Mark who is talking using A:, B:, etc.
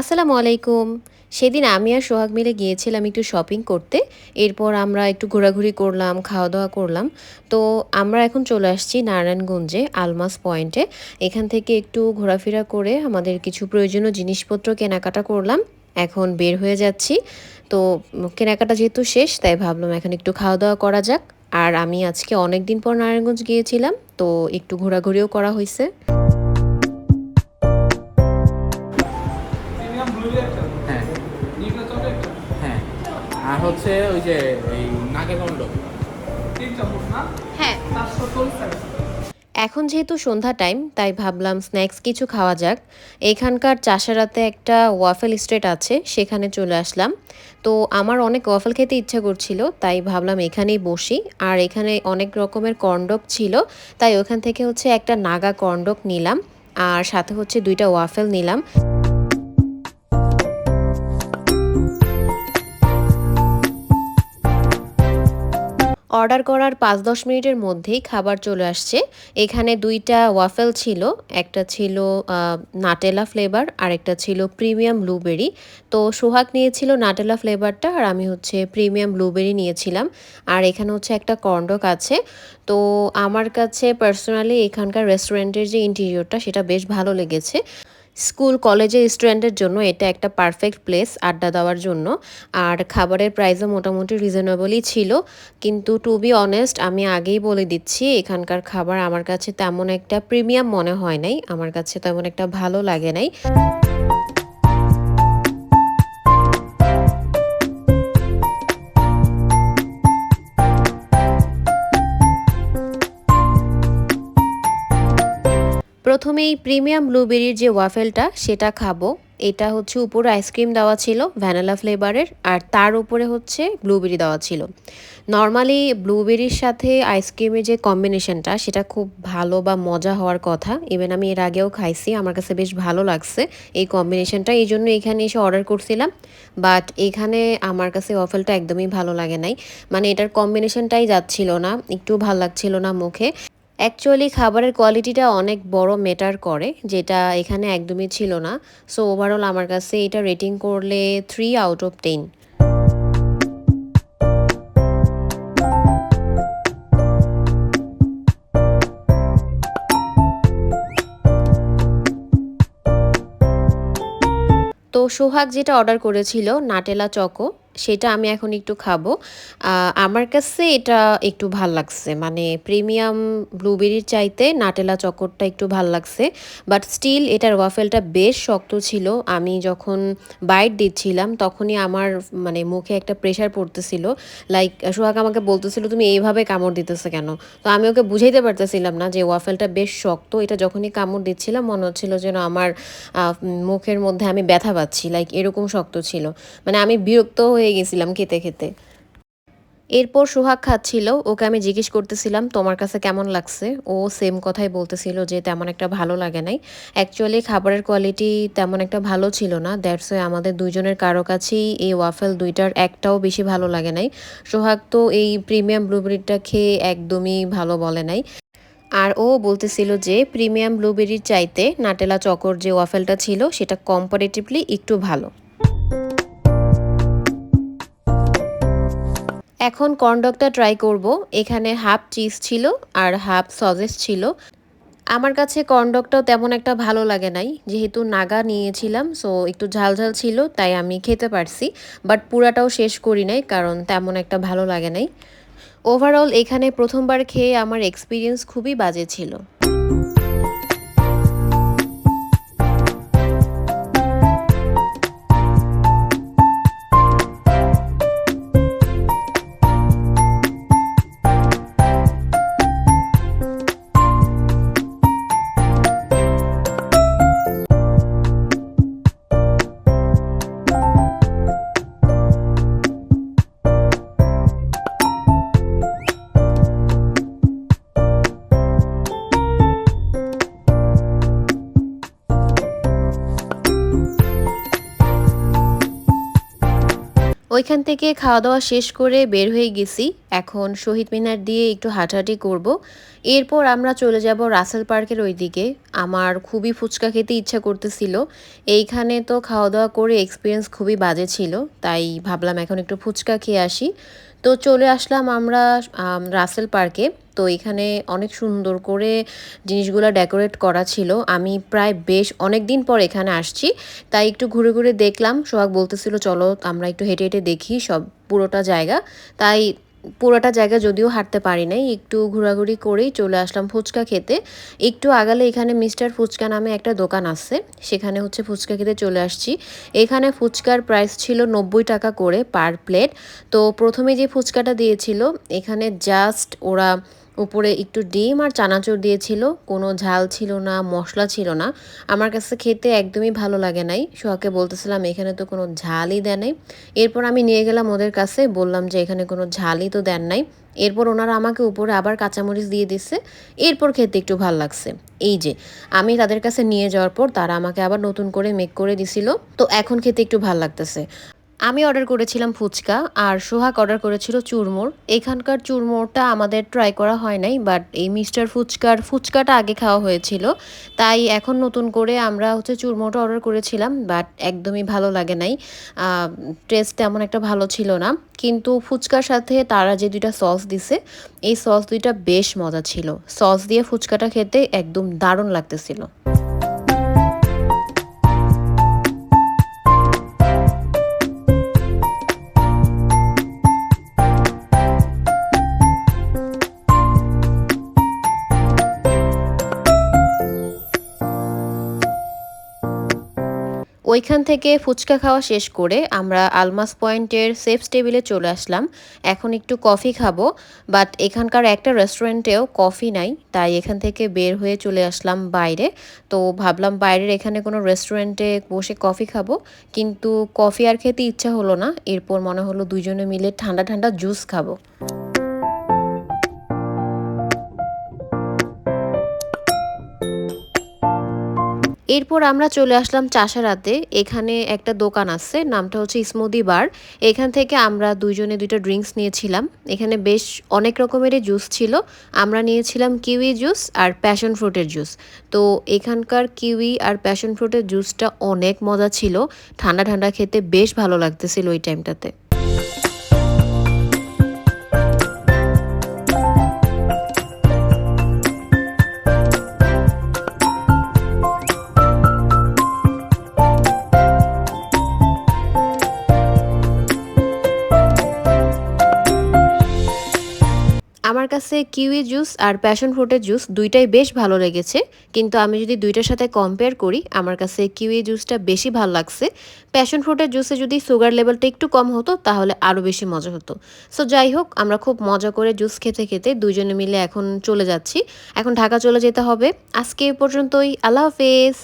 A: আসসালামু আলাইকুম। সেদিন আমি আর সোহাগ মিলে গিয়েছিলাম একটু শপিং করতে। এরপর আমরা একটু ঘোরাঘুরি করলাম খাওয়া দাওয়া করলাম। তো আমরা এখন চলে আসছি নারায়ণগঞ্জে, আলমাস পয়েন্টে। এখান থেকে একটু ঘোরাফেরা করে আমাদের কিছু প্রয়োজনীয় জিনিসপত্র কেনাকাটা করলাম। এখন বের হয়ে যাচ্ছি। তো কেনাকাটা যেহেতু শেষ, তাই ভাবলাম এখন একটু খাওয়া দাওয়া করা যাক। আর আমি আজকে অনেক দিন পর নারায়ণগঞ্জ গিয়েছিলাম, তো একটু ঘোরাঘুরিও করা হয়েছে
B: হ্যাঁ আর হচ্ছে ওই যে এই নাগেকণ্ড
C: তিন
A: হ্যাঁ। এখন যেহেতু সন্ধ্যা টাইম, তাই ভাবলাম স্ন্যাক্স কিছু খাওয়া যাক। এখানকার চাষারাতে একটা ওয়াফেল স্ট্রেট আছে, সেখানে চলে আসলাম। তো আমার অনেক ওয়াফেল খেতে ইচ্ছা করছিল, তাই ভাবলাম এখানেই বসি। আর এখানে অনেক রকমের কর্নডক ছিল, তাই ওখান থেকে হচ্ছে একটা নাগা কর্নডক নিলাম। আর সাথে হচ্ছে দুইটা ওয়াফেল নিলাম। অর্ডার করার পাঁচ দশ মিনিটের মধ্যেই খাবার চলে আসছে। এখানে দুইটা ওয়াফেল ছিল, একটা ছিল নাটেলা ফ্লেভার আর একটা ছিল প্রিমিয়াম ব্লুবেরি। তো সোহাগ নিয়েছিল নাটেলা ফ্লেভারটা আর আমি হচ্ছে প্রিমিয়াম ব্লুবেরি নিয়েছিলাম। আর এখানে হচ্ছে একটা কর্নডক আছে। তো আমার কাছে পার্সোনালি এখানকার রেস্টুরেন্টের যে ইন্টেরিয়রটা সেটা বেশ ভালো লেগেছে। স্কুল, কলেজে স্টুডেন্টের জন্য এটা একটা পারফেক্ট প্লেস আড্ডা দেওয়ার জন্য। আর খাবারের প্রাইসও মোটামুটি রিজনেবলই ছিল। কিন্তু টু বি অনেস্ট আমি আগেই বলে দিচ্ছি, এখানকার খাবার আমার কাছে তেমন একটা প্রিমিয়াম মনে হয় নাই। আমার কাছে তেমন একটা ভালো লাগে নাই। প্রথমেই প্রিমিয়াম ব্লুবেরির যে ওয়াফেলটা, সেটা খাব। এটা হচ্ছে উপরে আইসক্রিম দেওয়া ছিল ভ্যানিলা ফ্লেভারের আর তার উপরে হচ্ছে ব্লুবেরি দেওয়া ছিল। নর্মালি ব্লুবেরির সাথে আইসক্রিমের যে কম্বিনেশনটা সেটা খুব ভালো বা মজা হওয়ার কথা। ইভেন আমি এর আগেও খাইছি, আমার কাছে বেশ ভালো লাগছে এই কম্বিনেশনটা এই জন্য এখানে এসে অর্ডার করছিলাম। বাট এখানে আমার কাছে ওয়াফেলটা একদমই ভালো লাগে নাই। মানে এটার কম্বিনেশনটাই যাচ্ছিল না, একটু ভালো লাগছিল না মুখে। অ্যাকচুয়ালি খাবারের কোয়ালিটিটা অনেক বড় মেটার করে, যেটা এখানে একদমই ছিল না। সো ওভারঅল আমার কাছে এটা রেটিং করলে থ্রি আউট অফ টেন তো সোহাগ যেটা অর্ডার করেছিল নাটেলা চকো সেটা আমি এখন একটু খাব। আমার কাছে এটা একটু ভালো লাগছে। মানে প্রিমিয়াম ব্লুবেরির চাইতে নাটেলা চকোরটা একটু ভালো লাগছে। বাট স্টিল এটার ওয়াফেলটা বেশ শক্ত ছিল। আমি যখন বাইট দিচ্ছিলাম তখনই আমার মানে মুখে একটা প্রেশার পড়তেছিল। লাইক সোহাগ আমাকে বলতেছিল, তুমি এইভাবে কামড় দিতেছে কেন? তো আমি ওকে বুঝাইতে পারতেছিলাম না যে ওয়াফেলটা বেশ শক্ত। এটা যখনই কামড় দিচ্ছিলাম, মনে হচ্ছিল যেন আমার মুখের মধ্যে আমি ব্যথা পাচ্ছি। লাইক এরকম শক্ত ছিল। মানে আমি বিরক্ত হয়ে গেছিলাম খেতে খেতে। এরপর সোহাগ খাচ্ছিল, ওকে আমি জিজ্ঞেস করতেছিলাম, তোমার কাছে কেমন লাগছে? ও সেম কথাই বলতেছিল যে, তেমন একটা ভালো লাগে নাই। অ্যাকচুয়ালি খাবারের কোয়ালিটি তেমন একটা ভালো ছিল না। দ্যাটস ওয়াই আমাদের দুইজনের কারও কাছেই এই ওয়াফেল দুইটার একটাও বেশি ভালো লাগে নাই। সোহাগ তো এই প্রিমিয়াম ব্লুবেরিটা খেয়ে একদমই ভালো বলে নাই। আর ও বলতেছিল যে প্রিমিয়াম ব্লুবেরির চাইতে নাটেলা চকর যে ওয়াফেলটা ছিল, সেটা কম্পারেটিভলি একটু ভালো। এখন কর্নডগটা ট্রাই করব। এখানে হাফ চিজ ছিল আর হাফ সজেস ছিল। আমার কাছে কর্নডগটাও তেমন একটা ভালো লাগে নাই। যেহেতু নাগা নিয়েছিলাম সো একটু ঝালঝাল ছিল, তাই আমি খেতে পারছি। বাট পুরাটাও শেষ করি নাই, কারণ তেমন একটা ভালো লাগে নাই। ওভারঅল এখানে প্রথমবার খেয়ে আমার এক্সপিরিয়েন্স খুবই বাজে ছিল। ওইখান থেকে খাওয়া দাওয়া শেষ করে বের হয়ে গেছি। এখন শহীদ মিনার দিয়ে একটু হাঁটাহাঁটি করব। এরপর আমরা চলে যাব রাসেল পার্কের ওই দিকে আমার খুবই ফুচকা খেতে ইচ্ছা করতেছিল। এইখানে তো খাওয়া দাওয়া করে এক্সপিরিয়েন্স খুবই বাজে ছিল, তাই ভাবলাম এখন একটু ফুচকা খেয়ে আসি। তো চলে আসলাম আমরা রাসেল পার্কে। তো এখানে অনেক সুন্দর করে জিনিসগুলো ডেকোরেট করা ছিল। আমি প্রায় বেশ অনেক দিন পর এখানে আসছি, তাই একটু ঘুরে ঘুরে দেখলাম। সোহাগ বলতেছিল, চলো আমরা একটু হেঁটে হেঁটে দেখি সব পুরোটা জায়গা। তাই পুরোটা জায়গা যদিও হাঁটতে পারি নাই, একটু ঘোরাঘুরি করেই চলে আসলাম ফুচকা খেতে। একটু আগালে এখানে মিস্টার ফুচকা নামে একটা দোকান আছে, সেখানে হচ্ছে ফুচকা খেতে চলে আসছি। এখানে ফুচকার প্রাইস ছিল নব্বই টাকা করে পার প্লেট। তো প্রথমে যে ফুচকাটা দিয়েছিল, এখানে জাস্ট ওরা উপরে একটু ডিম আর চানাচুর দিয়েছিল। কোনো ঝাল ছিল না, মশলা ছিল না। আমার কাছে খেতে একদমই ভালো লাগে নাই। সোহাকে বলতেছিলাম, এখানে তো কোনো ঝালই দেয় নাই। এরপর আমি নিয়ে গেলাম ওদের কাছে, বললাম যে, এখানে কোনো ঝালই তো দেন নাই। এরপর ওনারা আমাকে উপরে আবার কাঁচামরিচ দিয়ে দিচ্ছে এরপর খেতে একটু ভালো লাগছে। এই যে, আমি তাদের কাছে নিয়ে যাওয়ার পর তারা আমাকে আবার নতুন করে মেক করে দিছিল। তো এখন খেতে একটু ভালো লাগতেছে। আমি অর্ডার করেছিলাম ফুচকা আর সোহাগ অর্ডার করেছিল চুরমুর। এখানকার চুরমুরটা আমাদের ট্রাই করা হয় নাই বাট এই মিস্টার ফুচকার ফুচকাটা আগে খাওয়া হয়েছিল। তাই এখন নতুন করে আমরা হচ্ছে চুরমুরটা অর্ডার করেছিলাম বাট একদমই ভালো লাগে নাই। টেস্ট তেমন একটা ভালো ছিল না। কিন্তু ফুচকার সাথে তারা যে দুইটা সস দিছে, এই সস দুইটা বেশ মজা ছিল। সস দিয়ে ফুচকাটা খেতে একদম দারুণ লাগতেছিল। ওইখান থেকে ফুচকা খাওয়া শেষ করে আমরা আলমাস পয়েন্টের সেফ টেবিলে চলে আসলাম। এখন একটু কফি খাব, বাট এখানকার একটা রেস্টুরেন্টেও কফি নাই, তাই এখান থেকে বের হয়ে চলে আসলাম বাইরে। তো ভাবলাম বাইরের এখানে কোনো রেস্টুরেন্টে বসে কফি খাব, কিন্তু কফি আর খেতে ইচ্ছা হলো না। এরপর মনে হলো দুজনে মিলে ঠান্ডা ঠান্ডা জুস খাব। এরপর আমরা চলে আসলাম চাষারাতে। এখানে একটা দোকান আছে, নামটা হচ্ছে স্মুদি বার। এখান থেকে আমরা দুইজনে দুইটা ড্রিঙ্কস নিয়েছিলাম। এখানে বেশ অনেক রকমেরই জুস ছিল। আমরা নিয়েছিলাম কিউই জুস আর প্যাশন ফ্রুটের জুস। তো এখানকার কিউই আর প্যাশন ফ্রুটের জুসটা অনেক মজা ছিল। ঠান্ডা ঠান্ডা খেতে বেশ ভালো লাগতেছিল ওই টাইমটাতে। আমার কাছে কিউই জুস আর প্যাশন ফ্রুটের জুস দুইটাই বেশ ভালো লেগেছে। কিন্তু আমি যদি দুইটার সাথে কম্পেয়ার করি, আমার কাছে কিউই জুসটা বেশি ভালো লাগছে। প্যাশন ফ্রুটের জুসে যদি সুগার লেভেলটা একটু কম হতো, তাহলে আরও বেশি মজা হতো। সো যাই হোক, আমরা খুব মজা করে জুস খেতে খেতে দুইজনে মিলে এখন চলে যাচ্ছি। এখন ঢাকা চলে যেতে হবে। আজকে এ পর্যন্তই। আল্লাহ হাফেজ।